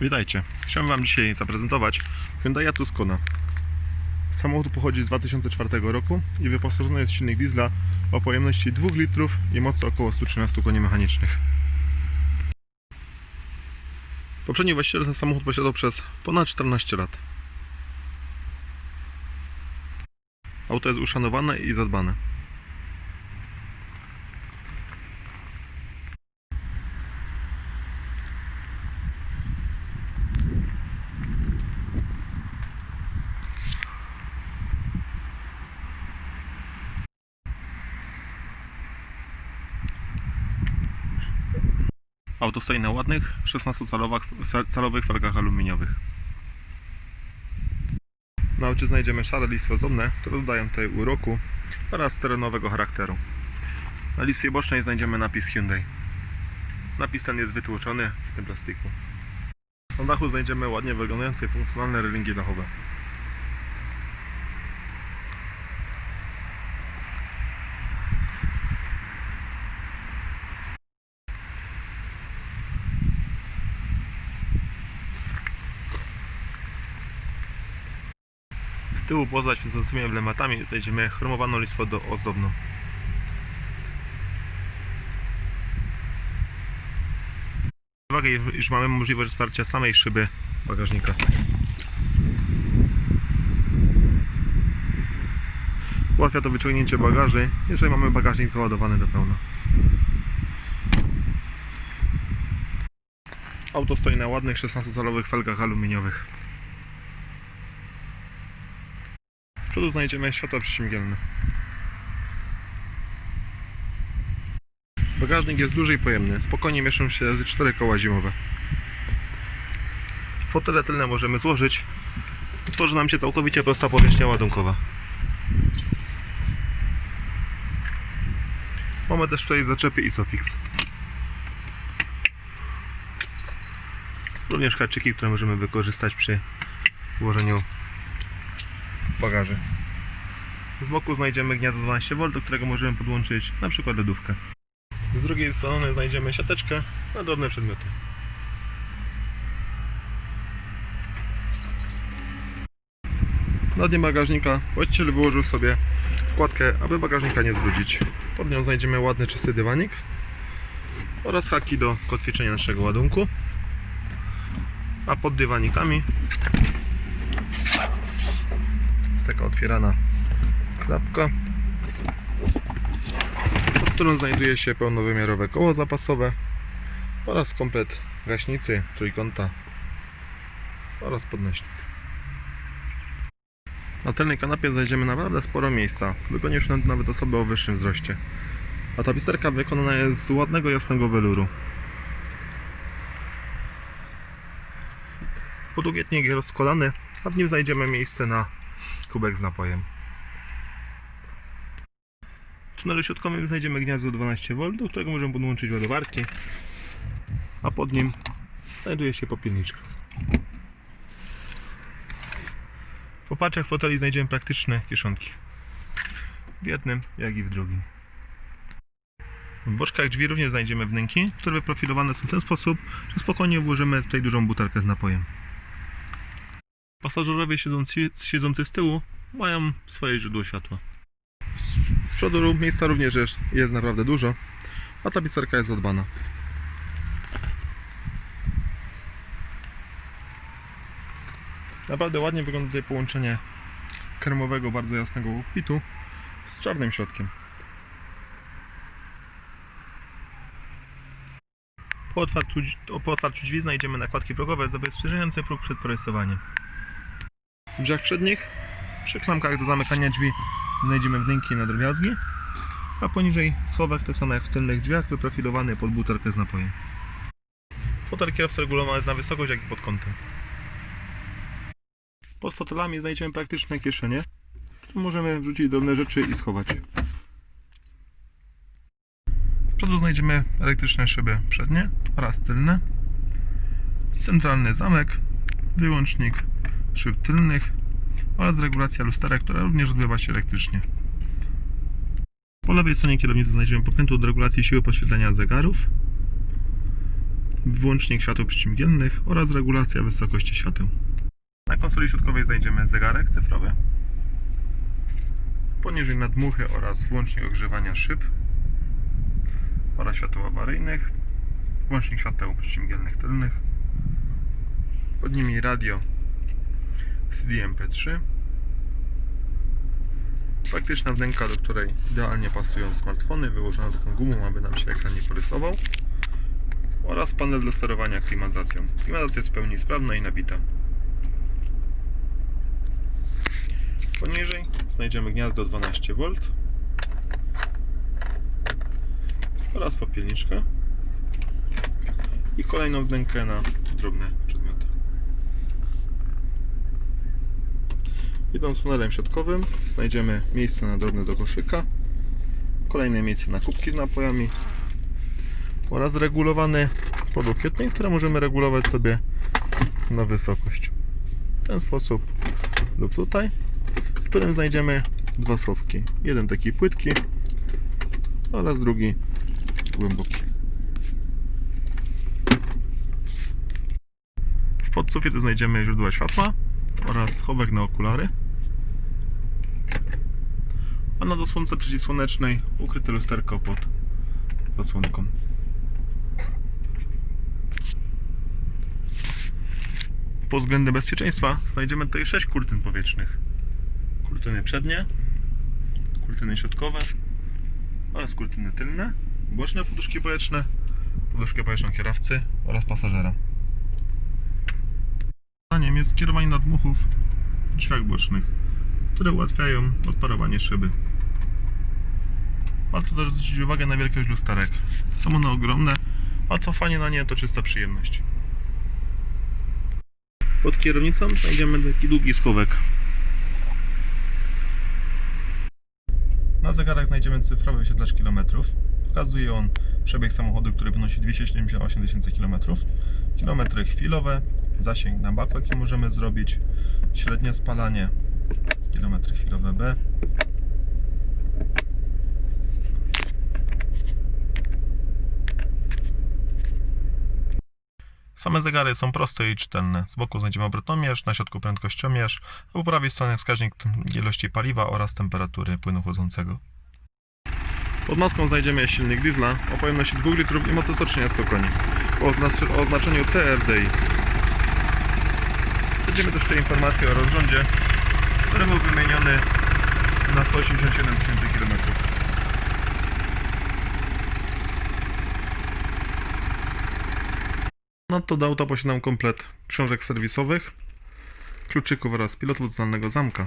Witajcie. Chciałem Wam dzisiaj zaprezentować Hyundai Tucsona. Samochód pochodzi z 2004 roku i wyposażony jest w silnik diesla o pojemności 2 litrów i mocy około 113 koni mechanicznych. Poprzedni właściciel ten samochód posiadał przez ponad 14 lat. Auto jest uszanowane i zadbane. Auto stoi na ładnych 16-calowych calowych felgach aluminiowych. Na aucie znajdziemy szare listwy ozdobne, które dodają tutaj uroku oraz terenowego charakteru. Na listwie bocznej znajdziemy napis Hyundai. Napis ten jest wytłoczony w tym plastiku. Na dachu znajdziemy ładnie wyglądające i funkcjonalne relingi dachowe. Tyłu poza świecącymi emblematami znajdziemy chromowaną listwę do ozdobną. Uwagę, iż mamy możliwość otwarcia samej szyby bagażnika. Ułatwia to wyciągnięcie bagaży, jeżeli mamy bagażnik załadowany do pełna. Auto stoi na ładnych 16-calowych felgach aluminiowych. Z przodu znajdziemy światła przyśmiegielne. Bagażnik jest duży i pojemny. Spokojnie mieszczą się 4 koła zimowe. Fotele tylne możemy złożyć. Utworzy nam się całkowicie prosta powierzchnia ładunkowa. Mamy też tutaj zaczepy Isofix. Również haczyki, które możemy wykorzystać przy włożeniu bagaży. Z boku znajdziemy gniazdo 12V, do którego możemy podłączyć na przykład lodówkę. Z drugiej strony znajdziemy siateczkę na drobne przedmioty. Na dnie bagażnika właściciel wyłożył sobie wkładkę, aby bagażnika nie zbrudzić. Pod nią znajdziemy ładny, czysty dywanik oraz haki do kotwiczenia naszego ładunku. A pod dywanikami taka otwierana klapka, pod którą znajduje się pełnowymiarowe koło zapasowe oraz komplet gaśnicy, trójkąta oraz podnośnik. Na tylnej kanapie znajdziemy naprawdę sporo miejsca, już nawet osoby o wyższym wzroście. A tapisterka wykonana jest z ładnego, jasnego weluru. Podłokietnik jest rozkładany, a w nim znajdziemy miejsce na kubek z napojem. W tunelu środkowym znajdziemy gniazdo 12V, do którego możemy podłączyć ładowarki, a pod nim znajduje się popielniczka. W opaczach foteli znajdziemy praktyczne kieszonki. W jednym, jak i w drugim. W boczkach drzwi również znajdziemy wnęki, które wyprofilowane są w ten sposób, że spokojnie włożymy tutaj dużą butelkę z napojem. Pasażerowie siedzący, siedzący z tyłu mają swoje źródło światła. Z, z przodu miejsca również jest, jest naprawdę dużo, a tapicerka jest zadbana. Naprawdę ładnie wygląda tutaj połączenie kremowego, bardzo jasnego kokpitu z czarnym środkiem. Po otwarciu, po otwarciu drzwi znajdziemy nakładki progowe zabezpieczające próg przed porysowaniem. Drzwiach przednich, przy klamkach do zamykania drzwi znajdziemy wnęki na drobiazgi, a poniżej schowek, tak samo jak w tylnych drzwiach, wyprofilowany pod butelkę z napojem. Fotel kierowcy regulowany jest na wysokość, jak i pod kątem. Pod fotelami znajdziemy praktyczne kieszenie, które możemy wrzucić drobne rzeczy i schować. Z przodu znajdziemy elektryczne szyby przednie oraz tylne, centralny zamek, wyłącznik szyb tylnych oraz regulacja lusterek, która również odbywa się elektrycznie. Po lewej stronie kierownicy znajdziemy pokrętło do regulacji siły podświetlenia zegarów włącznik świateł przeciwmgielnych oraz regulacja wysokości świateł. Na konsoli środkowej znajdziemy zegarek cyfrowy, poniżej nadmuchy oraz włącznik ogrzewania szyb oraz świateł awaryjnych, włącznik świateł przeciwmgielnych tylnych, pod nimi radio CD MP3, praktyczna wnęka, do której idealnie pasują smartfony, wyłożona taką gumą, aby nam się ekran nie porysował oraz panel do sterowania klimatyzacją. Klimatyzacja jest w pełni sprawna i nabita. Poniżej znajdziemy gniazdo 12V oraz popielniczkę i kolejną wnękę na drobne przedmioty. Idąc tunelem środkowym znajdziemy miejsce na drobne do koszyka, kolejne miejsce na kubki z napojami oraz regulowany podokietnik, które możemy regulować sobie na wysokość. W ten sposób lub tutaj, w którym znajdziemy dwa schowki. Jeden taki płytki oraz drugi głęboki. W podsuficie znajdziemy źródła światła oraz schowek na okulary. A na zasłonce przeciwsłonecznej ukryte lusterko pod zasłonką. Pod względem bezpieczeństwa znajdziemy tutaj 6 kurtyn powietrznych. Kurtyny przednie, kurtyny środkowe oraz kurtyny tylne, boczne poduszki powietrzne, poduszkę powietrzną kierowcy oraz pasażera. Zadaniem jest kierowanie nadmuchów w drzwiach bocznych, które ułatwiają odparowanie szyby. Warto też zwrócić uwagę na wielkość lusterek. Są one ogromne, a cofanie na nie to czysta przyjemność. Pod kierownicą znajdziemy taki długi schowek. Na zegarach znajdziemy cyfrowy wyświetlacz kilometrów. Pokazuje on przebieg samochodu, który wynosi 278 tysięcy kilometrów. Kilometry chwilowe, zasięg na baku, jaki możemy zrobić, średnie spalanie, kilometry chwilowe B. Same zegary są proste i czytelne. Z boku znajdziemy obrotomierz, na środku prędkościomierz, a po prawej stronie wskaźnik ilości paliwa oraz temperatury płynu chłodzącego. Pod maską znajdziemy silnik diesla o pojemności 2 litrów i mocy 130 koni o, ozna- o oznaczeniu CRDI. Znajdziemy też tutaj informację o rozrządzie, który był wymieniony na 187 tysięcy kilometrów. Nadto do auta posiadam komplet książek serwisowych, kluczyków oraz pilotów zdalnego zamka.